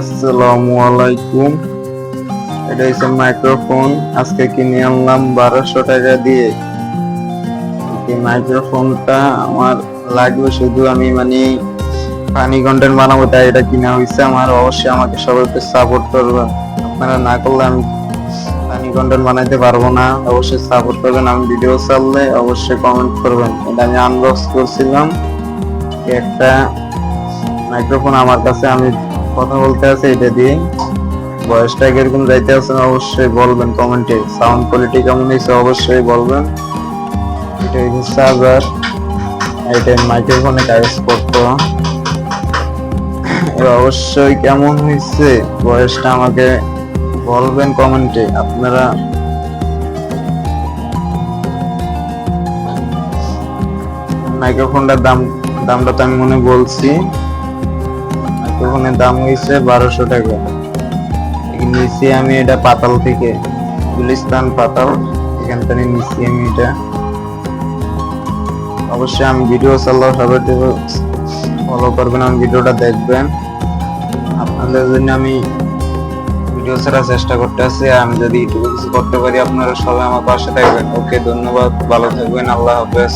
আসসালামু আলাইকুম। এটা হচ্ছে মাইক্রোফোন। আজকে কিনে আনলাম বারোশো টাকা দিয়ে। এই মাইক্রোফোনটা আমার লাগবে শুধু আমি মানে ফানি কন্টেন্ট বানাবো, তাই এটা কিনা হয়েছে আমার অবশ্যই আমাকে সবাইকে সাপোর্ট করবেন আপনারা না করলে আমি ফানি কন্টেন্ট বানাইতে পারব না। অবশ্যই সাপোর্ট করবেন আমি ভিডিও চাললে অবশ্যই কমেন্ট করবেন। এটা আমি আনবক্স করছিলাম। একটা মাইক্রোফোন আমার কাছে আমি কথা বলতে আছে এটা দিয়ে। বয়সটা কীরকম যাইতে আছে অবশ্যই বলবেন কমেন্টে সাউন্ড কোয়ালিটি কেমন হয়েছে অবশ্যই বলবেন। এটা হচ্ছে চার্জার এটা মাইক্রোফোনে কাগজপত্র এবার অবশ্যই কেমন হয়েছে বয়সটা আমাকে বলবেন কমেন্টে আপনারা মাইক্রোফোনটার দাম, দামটা তো আমি মনে বলছি। মাইক্রোফোনের দাম হয়েছে বারোশো টাকা। নিয়েছি আমি এটা পাতাল থেকে, গুলিস্তান পাতাল, এখান থেকে নিচ্ছি আমি এটা। অবশ্যই আমি ভিডিও চালাও সবাই ফলো করবেন আমি ভিডিওটা দেখবেন। আপনাদের জন্য আমি ভিডিও ছাড়ার চেষ্টা করতে আছি আমি যদি ইউটিউবে কিছু করতে পারি, আপনারা সবাই আমার পাশে থাকবেন। ওকে, ধন্যবাদ, ভালো থাকবেন, আল্লাহ হাফেজ।